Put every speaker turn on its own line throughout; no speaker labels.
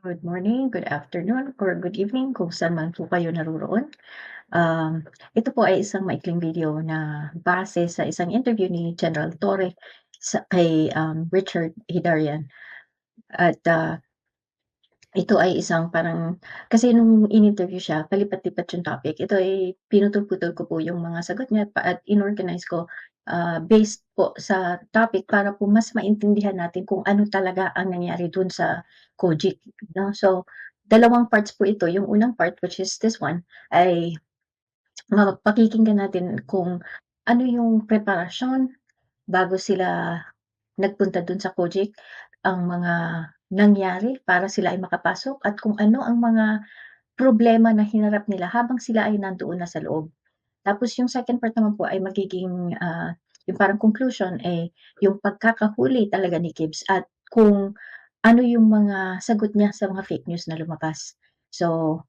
Good morning, good afternoon, or good evening kung saan man po kayo naroroon. Um, ito po ay isang maikling video na base sa isang interview ni General Torre sa kay, um, Richard Hidarian at, ah, ito ay isang parang kasi nung in-interview siya palipat-lipat yung topic. Ito ay pinutol-putol ko po yung mga sagot niya at inorganize ko, ah, based po sa topic para po mas maintindihan natin kung ano talaga ang nangyari dun sa COGIC 'no. So, dalawang parts po ito, yung unang part which is this one ay ma pakikinggan natin kung ano yung preparasyon bago sila nagpunta dun sa COGIC, ang mga nangyari para sila ay makapasok at kung ano ang mga problema na hinarap nila habang sila ay nandoon na sa loob. Tapos yung second part naman po ay magiging, ah, yung parang conclusion, eh, yung pagkakahuli talaga ni Gibbs at kung ano yung mga sagot niya sa mga fake news na lumabas. So,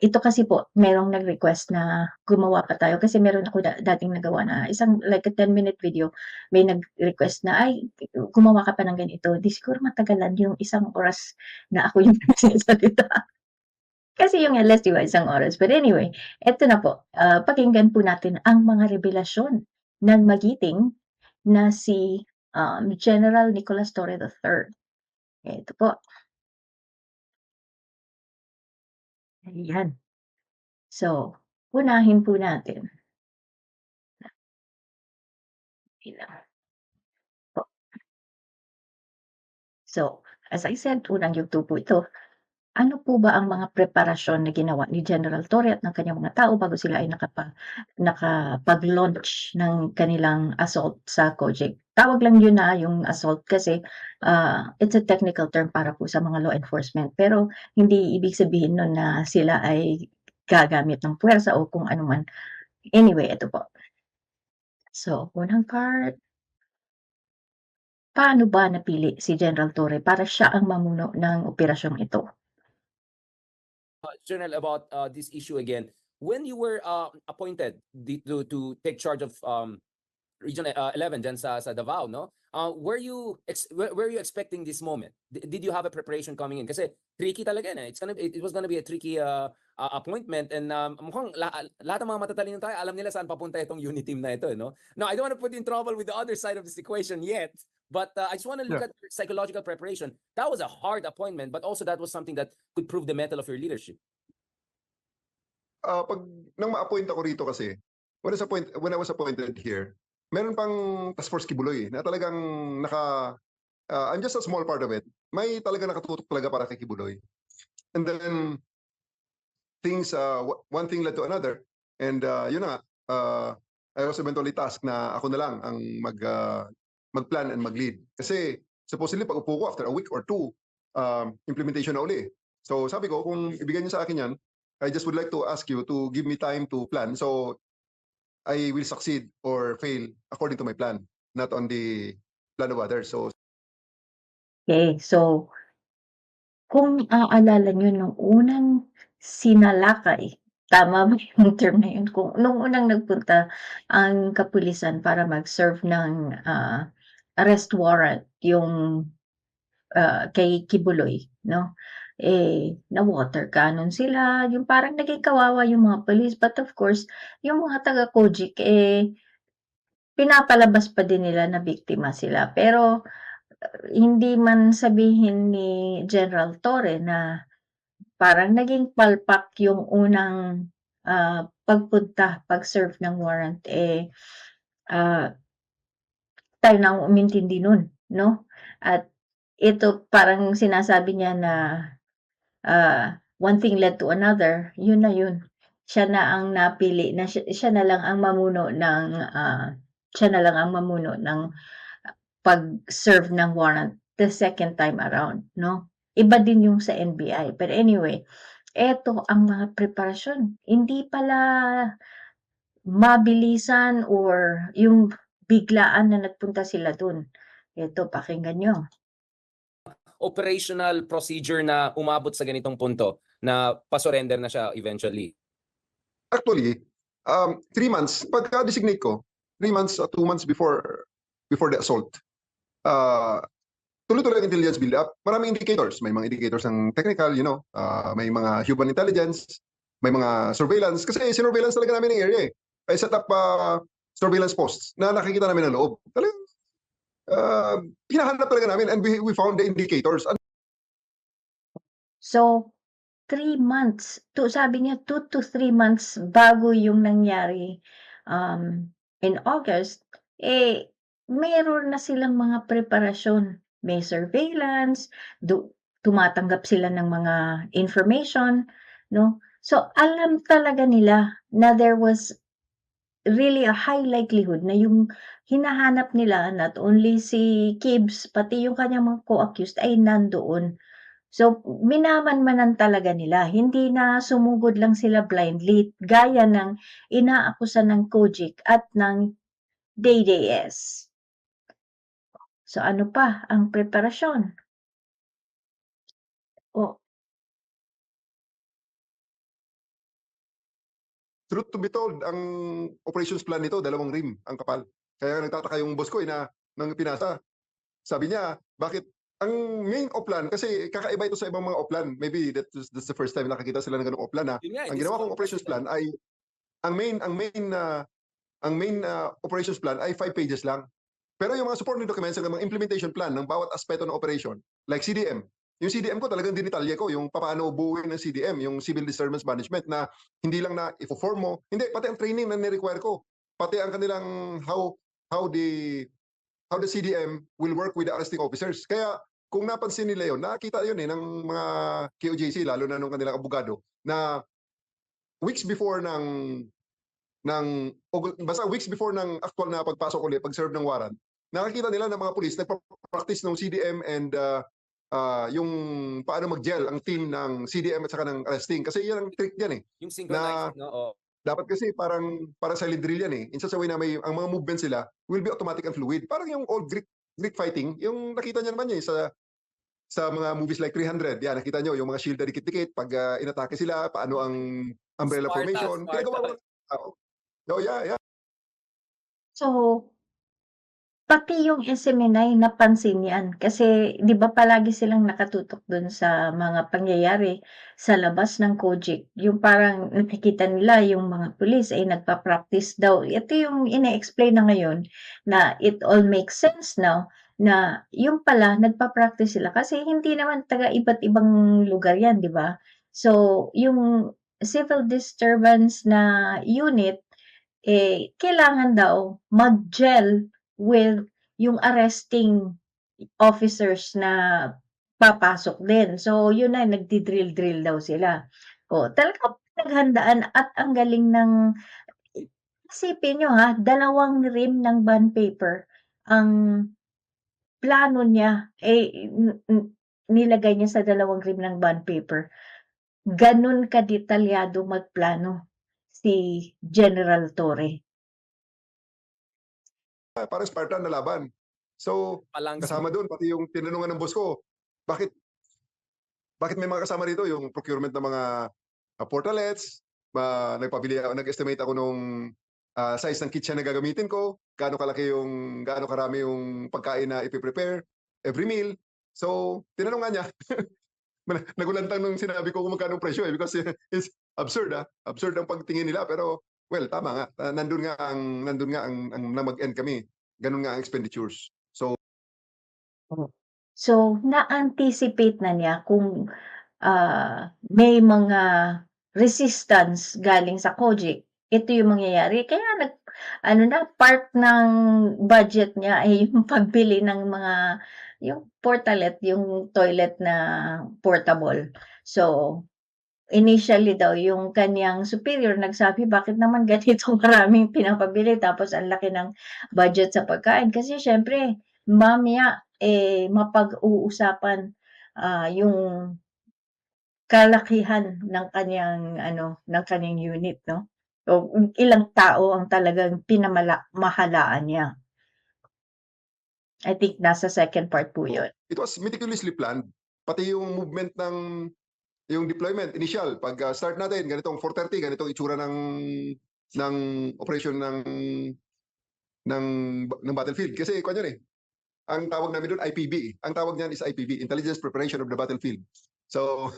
ito kasi po merong nag-request na gumawa pa tayo kasi meron ako da dating nagawa na isang like a 10 minute video, may nag-request na, "Ay, gumawa ka pa ng ganito." 'Di siguro matagalan yung isang oras na ako yung nagsasalita. Kasi yung LS 'di ba isang oras. But anyway, eto na po, ah, pakinggan po natin ang mga revelasyon ng magiting na si, um, General Nicolas Torre III. Eto po. Ayan. So, unahin po natin. Wait lang. Po. So, as I said, unang yugto po ito. Ano po ba ang mga preparasyon na ginawa ni General Torre at ng kanyang mga tao bago sila ay nakapa nakapag-launch ng kanilang assault sa COGIC? Tawag lang yun na yung assault kasi, ah, it's a technical term para po sa mga law enforcement. Pero hindi ibig sabihin nun na sila ay gagamit ng puwersa o kung ano man. Anyway, eto po. So, unang part. Paano ba napili si General Torre para siya ang mamuno ng operasyong ito?
Uh, General, about uh, this issue again. When you were uh, appointed the, to to take charge of um, Region uh, 11 dyan sa Davao, no? Uh, were you were, you expecting this moment? D- did you have a preparation coming in? Kasi tricky talaga na. It's gonna it, it was gonna be a tricky uh, uh, appointment and um, mukhang la, lahat ng mga matatalino tayo alam nila saan papunta itong unit team na ito, eh, no? No, I don't want to put in trouble with the other side of this equation yet. But uh, I just want to look
Yeah.
at your psychological preparation. That was a hard appointment, but also that was something that could prove the mettle of your leadership.
Ah, 'pag nang ma-appoint ako rito kasi, when I was appoint when I was appointed here, meron pang task force Kibuloy na talagang naka ah, I'm just a small part of it. May talaga nakatutok talaga para kay Kibuloy. And then things uh, one thing led to another and uh, yun na uh, I was eventually tasked na ako na lang ang mag ah, mag-plan and mag-lead. Kasi supposedly pag upo ko after a week or two, um, implementation na uli. So sabi ko kung ibigay niyo sa akin 'yan, I just would like to ask you to give me time to plan. So I will succeed or fail according to my plan, not on the plan of others. So
Okay, so kung aalala niyo nung unang sinalakay, tama ba yung term na yun? Kung nung unang nagpunta ang kapulisan para mag-serve ng, ah, arrest warrant yung, ah, kay Kibuloy 'no, eh, na-water cannon sila, yung parang naging kawawa yung mga pulis. But of course, yung mga taga COGIC, eh, pinapalabas pa din nila na biktima sila. Pero hindi man sabihin ni General Torre na parang naging palpak yung unang, ah, pagpunta, pag-serve ng warrant, eh, ah tayo na ang umintindi nun 'no? At ito parang sinasabi niya na, ah, one thing led to another, yun na yun. Siya na ang napili na siya siya na lang ang mamuno ng, ah, siya na lang ang mamuno ng pag-serve ng warrant the second time around 'no? Iba din yung sa NBI. But anyway, eto ang mga preparasyon. Hindi pala mabilisan or yung biglaan na nagpunta sila dun. Eto pakinggan niyo.
Operational procedure na umabot sa ganitong punto na pa-surrender na siya eventually.
actually, um, three months, pagka-designate ko, three months or two months before before the assault, uh, tuloy-tuloy ang intelligence build up. Maraming indicators. May mga indicators ng technical, you know, ah, may mga human intelligence, may mga surveillance. Kasi sinurveillance talaga namin ng area eh. I set up ah, surveillance posts na nakikita namin ng loob. Talagang uh, hinahanap talaga namin and we, we found the indicators.
So, 3 months, to sabi niya 2 to 3 months bago yung nangyari, um, in August, eh, meron na silang mga preparasyon. May surveillance, du tumatanggap sila ng mga information, 'no? So, alam talaga nila na there was really a high likelihood na yung hinahanap nila not only si Gibbs, pati yung kanyang mga co-accused ay nandoon. So, minamanmanan talaga nila, hindi na sumugod lang sila blindly gaya ng inaakusan ng COJIC at ng DDS. So, ano pa ang preparasyon? O
truth to be told, ang operations plan nito, dalawang rim ang kapal. Kaya nagtataka yung boss ko eh, na nang pinasa. Sabi niya, bakit ang main oplan, kasi kakaiba ito sa ibang mga oplan. Maybe that's, that's the first time nakakita sila ng ganung oplan na
Yun nga,
ang ginawa kong operations plan ay ang main ang main na ang main ah, operations plan ay five pages lang. Pero yung mga supporting documents ng mga implementation plan ng bawat aspeto ng operation, like CDM, yung CDM ko talagang dinitalye ko, yung paano buuin ng CDM, yung Civil Disturbance Management na hindi lang na i-form mo, hindi, pati ang training na ni-require ko, pati ang kanilang how how the how the CDM will work with the arresting officers. Kaya kung napansin nila yun, nakita yun eh ng mga KOJC, lalo na nung kanilang abogado, na weeks before ng ng basta weeks before ng actual na pagpasok ulit, pag-serve ng warrant, nakakita nila ng mga pulis nagpa-practice ng CDM and uh, uh, yung paano mag-gel ang team ng CDM at saka ng arresting. Kasi yan ang trick diyan eh.
Yung synchronized, no? Oh.
Dapat kasi parang para sa drill yan eh. In such a way na may ang mga movements sila will be automatic and fluid. Parang yung old Greek Greek fighting, yung nakita niyo naman yun eh, sa sa mga movies like 300. Yan, nakita niyo yung mga shield na dikit-dikit pag uh, inatake sila, paano ang umbrella
Sparta,
formation.
Sparta.
Ginagawa tao. Oh, yeah, yeah.
So, pati yung SMNI napansin yan kasi 'di ba palagi silang nakatutok dun sa mga pangyayari sa labas ng COJIC. Yung parang nakikita nila yung mga pulis ay nagpa-practice daw. Ito yung ine-explain na ngayon na it all makes sense now na yung pala nagpa-practice sila kasi hindi naman taga iba't ibang lugar yan, 'di ba? So, yung civil disturbance na unit eh, kailangan daw mag-gel with yung arresting officers na papasok din. So, yun na, nagdi-drill-drill daw sila. O, talagang pinaghandaan at ang galing ng isipin nyo ha, dalawang rim ng bond paper ang plano niya, eh, nilagay niya sa dalawang rim ng bond paper. Ganun kadetalyado magplano si General Torre.
Ah, Para Spartan na laban. So,
Palang
kasama doon pati yung tinanungan ng boss ko, bakit bakit may mga kasama rito yung procurement ng mga uh, portalets, ma nagpabili ako, nag-estimate ako nung ah, size ng kitchen na gagamitin ko, gaano kalaki yung gaano karami yung pagkain na ipiprepare every meal. So, tinanong nga niya. Nagulantang nung sinabi ko kung magkano presyo eh because it's absurd ah. Absurd ang pagtingin nila pero well, tama nga. Nandun nga ang nandun nga ang, ang na mag-end kami. Ganun nga ang expenditures. So,
So, na-anticipate na niya kung ah, may mga resistance galing sa COJIC. Ito yung mangyayari. Kaya nag, ano na, part ng budget niya ay yung pagbili ng mga, yung portalet, yung toilet na portable. So, initially daw, yung kanyang superior nagsabi, bakit naman ganito maraming pinapabili tapos ang laki ng budget sa pagkain? Kasi syempre, mamaya, eh, mapag-uusapan ah, yung kalakihan ng kanyang ano ng kanyang unit no o ilang tao ang talagang pinamala mahalaan niya I think nasa second part po yun
it was meticulously planned. Pati yung movement ng yung deployment initial pag uh, start natin ganitong 4:30 ganitong itsura ng ng operation ng ng ng battlefield kasi kunya eh ang tawag namin doon IPB. Ang tawag niyan is IPB, Intelligence Preparation of the Battlefield. So,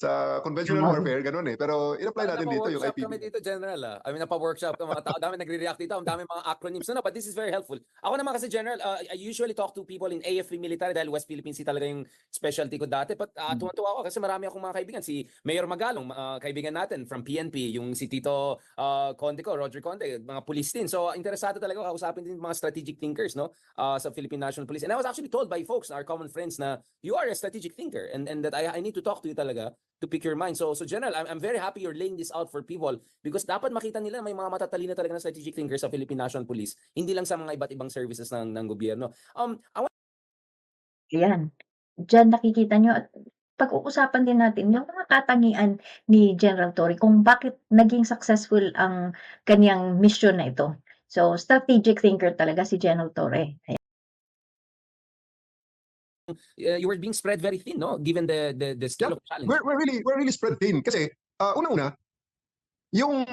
sa conventional warfare, ganun eh. Pero in-apply natin dito yung
Napa-workshop kami
IPB.
dito, General. Ah. I mean, napa-workshop ka mga tao. Dami nagre-react dito. Ang dami mga acronyms. No, no, but this is very helpful. Ako naman kasi, General, uh, I usually talk to people in AFP military dahil West Philippine Sea talaga yung specialty ko dati. But uh, tuwa-tuwa ako kasi marami akong mga kaibigan. Si Mayor Magalong, uh, kaibigan natin from PNP. Yung si Tito uh, Conde ko, Roger Conde, mga police din. So, interesado talaga ako kausapin din mga strategic thinkers no uh, sa Philippine National Police. And I was actually told by folks, our common friends, na you are a strategic thinker and, and that I, I need to talk to you talaga to pick your mind. So, so General, I'm, I'm very happy you're laying this out for people because dapat makita nila may mga matatalino talaga na strategic thinkers sa Philippine National Police, hindi lang sa mga iba't ibang services ng, ng gobyerno. Um, I want
Ayan. Diyan nakikita nyo at pag-uusapan din natin yung mga katangian ni General Torre kung bakit naging successful ang kaniyang mission na ito. So, strategic thinker talaga si General Torre. Ayan.
Uh, you were being spread very thin, no? Given the the, the scale
Yeah,
of challenge.
We're, we're really we're really spread thin kasi uh, unang-una yung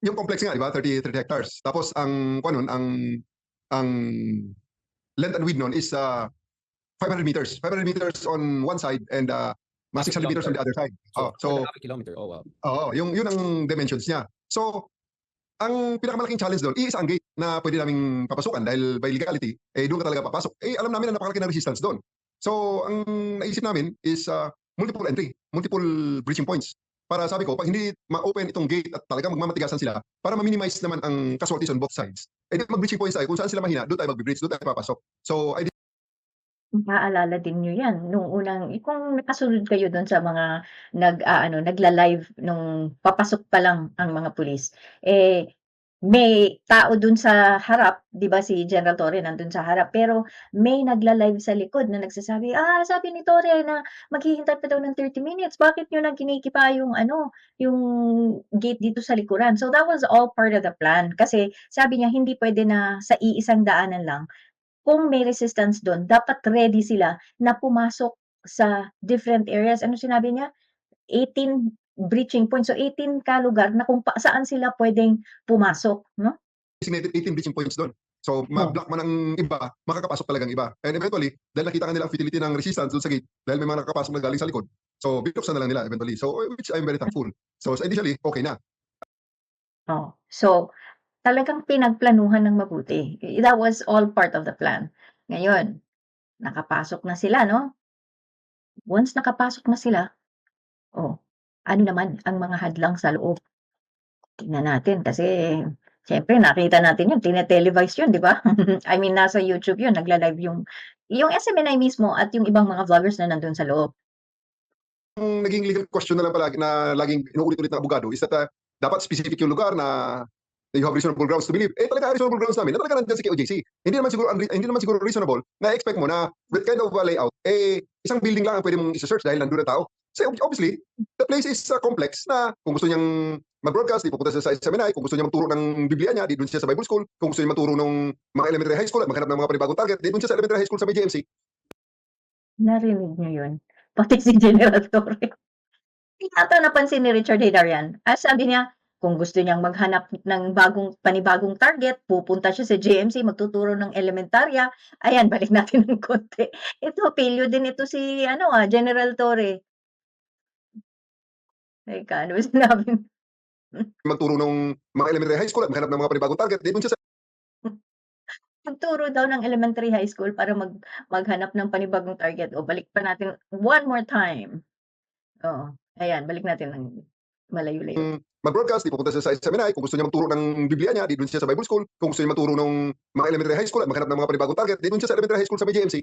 yung complex nga, di ba? 30 30 hectares. Tapos ang ano ang ang length and width nun is uh, 500 meters. 500 meters on one side and uh, mga 600 meters on the other side. Oh, so
half a kilometer. Oh wow.
Oo, yung yun ang dimensions niya. So, ang pinakamalaking challenge doon, iisa ang gate na pwede naming papasukan dahil by legality, eh doon ka talaga papasok. Eh alam namin na napakalaki na resistance doon. So, ang naisip namin is uh, multiple entry, multiple breaching points. Para sabi ko, pag hindi ma-open itong gate at talaga magmamatigasan sila, para ma-minimize naman ang casualties on both sides, eh di mag-breaching points tayo. Kung saan sila mahina, doon tayo mag-breach, doon tayo papasok. So, I
Maaalala din nyo yan nung unang, kung nakasunod kayo doon sa mga nag, ah, nagla-live nung papasok pa lang ang mga pulis. Eh, may tao dun sa harap, di ba si General Torre nandun sa harap, pero may nagla-live sa likod na nagsasabi, ah, sabi ni Torre na maghihintay pa daw ng 30 minutes, bakit nyo nang kinikipa yung ano, yung gate dito sa likuran? So that was all part of the plan. Kasi sabi niya, hindi pwede na sa iisang daanan lang kung may resistance doon, dapat ready sila na pumasok sa different areas. Ano sinabi niya? 18 breaching points. So 18 ka lugar na kung pa, saan sila pwedeng pumasok, no?
designated 18 breaching points doon. So, ma-block man ang iba, makakapasok talagang iba. And eventually, dahil nakita ka nila ang futility ng resistance doon sa gate, dahil may mga nakakapasok na galing sa likod, so binuksan na lang nila eventually. So, which I'm very thankful. So initially, okay na.
Oh. So talagang pinagplanuhan ng mabuti. That was all part of the plan. Ngayon, nakapasok na sila, no? Once nakapasok na sila, oh, ano naman ang mga hadlang sa loob? Tingnan natin kasi siyempre nakita natin yun, tine-televise yun, di ba? I mean, nasa YouTube yun, nagla-live yung yung SMNI mismo at yung ibang mga vloggers na nandun sa loob.
Ang naging legal question na lang palagi na laging inuulit-ulit ng abogado is that uh, dapat specific yung lugar na you have reasonable grounds to believe. Eh talaga reasonable grounds namin na talaga nandiyan sa KOJC. Hindi naman siguro hindi naman siguro reasonable na expect mo na with kind of a layout eh isang building lang ang pwede mong isa-search dahil nandun ang tao. So ob- obviously, the place is uh, complex na kung gusto niyang mag-broadcast, di pupunta siya sa seminary, kung gusto niya magturo ng Biblia niya, di doon siya sa Bible School, kung gusto niya magturo ng mga elementary high school at maghanap ng mga panibagong target, di doon siya sa elementary high school sa may GMC.
Narinig niyo yun? Pati si General Torre. Hindi napansin ni Richard Hidarian. Ah, sabi niya, kung gusto niyang maghanap ng bagong panibagong target, pupunta siya sa JMC, magtuturo ng elementarya. Ayan, balik natin ng konti. Ito, pilyo din ito si ano ah, General Torre. Teka, ano ba sinabi?
Magturo ng mga elementary high school at maghanap ng mga panibagong target, di siya sa
Magturo daw ng elementary high school para mag maghanap ng panibagong target. O balik pa natin one more time. Oo. Ayan, balik natin ng malayo-layo.
Mag-broadcast, di pupunta siya sa seminary, kung gusto niya magturo ng Biblia niya, di doon siya sa Bible School, kung gusto niya magturo ng mga elementary high school at maghanap ng mga panibagong target, di doon siya sa elementary high school sa may GMC.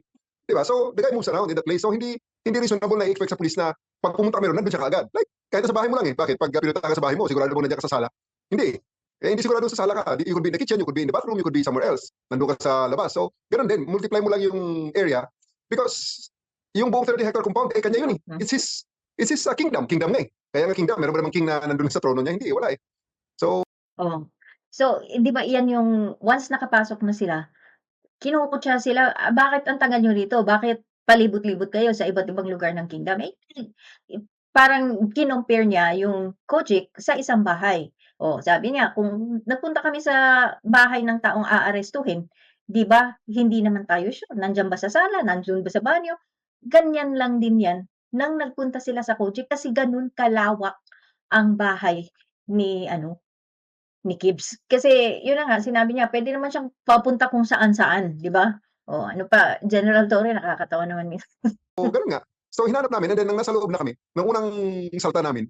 Di ba? So, the guy moves around in that place. So, hindi hindi reasonable na i-expect sa police na pag pumunta meron, nandun siya kaagad. Like, kahit sa bahay mo lang eh. Bakit? Pag pinunta ka sa bahay mo, sigurado mo nandiyan ka sa sala. Hindi. Eh, hindi sigurado sa sala ka. You could be in the kitchen, you could be in the bathroom, you could be somewhere else. Nandun ka sa labas. So, ganun din. Multiply mo lang yung area because yung buong 30 hectare compound, eh, kanya yun eh.
Hmm.
It's his, it's his uh, kingdom. Kingdom nga eh. Kaya nga kingdom, meron ba namang king na nandun sa trono niya? Hindi, wala eh. So,
Oh. So, eh, 'di ba iyan yung once nakapasok na sila, kinukutya sila, "Ah, bakit ang tagal niyo rito? Bakit palibot-libot kayo sa iba't ibang lugar ng kingdom?" Eh, eh, parang kinompare niya yung Kojik sa isang bahay. Oh, sabi niya, "Kung nagpunta kami sa bahay ng taong aarestuhin, 'di ba, hindi naman tayo sure, nandiyan ba sa sala, nando'n ba sa banyo? Ganyan lang din 'yan nang nagpunta sila sa kotse kasi gano'n kalawak ang bahay ni ano, ni Gibbs. Kasi 'yun na nga, sinabi niya puwede naman siyang papunta kung saan-saan, 'di ba? Oh, ano pa, General Torre nakakatawa naman minsan.
So, gano'n nga. So, hinanap namin and then nang nasa loob na kami, nung unang salta namin,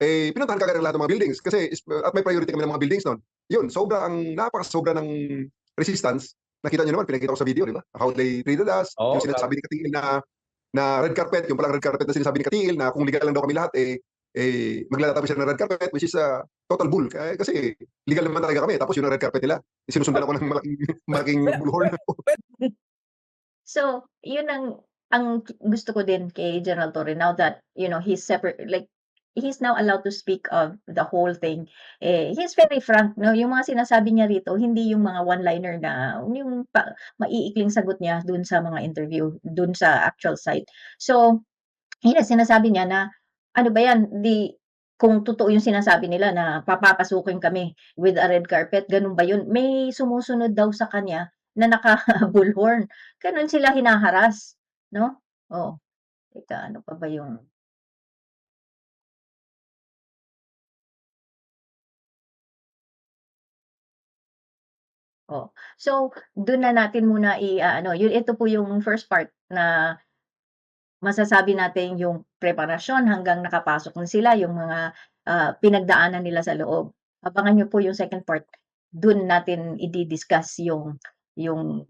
eh, pinuntahan kaagad ang lahat ng mga buildings kasi at may priority kami ng mga buildings no'n. 'Yun, sobra ang napakasobra ng resistance. Nakita niyo naman, pinakita ko sa video, 'di ba? How they treated us,
Oo,
yung sinasabi ni Katingil na na red carpet, yung palang red carpet na sinasabi ni Katingil na kung legal lang daw kami lahat, eh, eh, maglalatabi sila ng red carpet which is a total bull. Kaya kasi legal naman talaga kami tapos yun ang red carpet nila. Sinusundan ako ng malaking malaking bullhorn.
So, 'yun ang ang gusto ko din kay General Torre now that, you know, he's separate like he's now allowed to speak of the whole thing. Eh, he's very frank 'no, yung mga sinasabi niya rito hindi yung mga one-liner na yung pa maiikling sagot niya dun sa mga interview, dun sa actual site. So, yun sinasabi niya na, ano ba 'yan, 'di kung totoo yung sinasabi nila na papapasukin kami with a red carpet, gano'n ba yun? May sumusunod daw sa kanya na naka-bullhorn, gano'n sila hinaharas, 'no? Oh, teka ano pa ba yung Oh, so dun na natin muna i-aano, yun ito po yung first part na masasabi natin yung preparasyon hanggang nakapasok na sila, yung mga, ah, pinagdaanan nila sa loob. Abangan niyo po yung second part, dun natin idi-discuss yung yung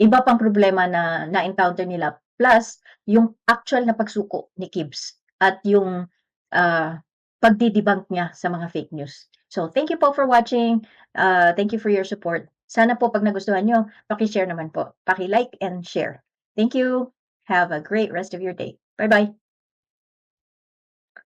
iba pang problema na na-encounter nila plus yung actual na pagsuko ni Gibbs at yung, ah, pagde-debunk niya sa mga fake news. So, thank you po for watching, ah, thank you for your support. Sana po 'pag nagustuhan niyo, paki-share naman po, paki-like and share. Thank you. Have a great rest of your day. Bye-bye.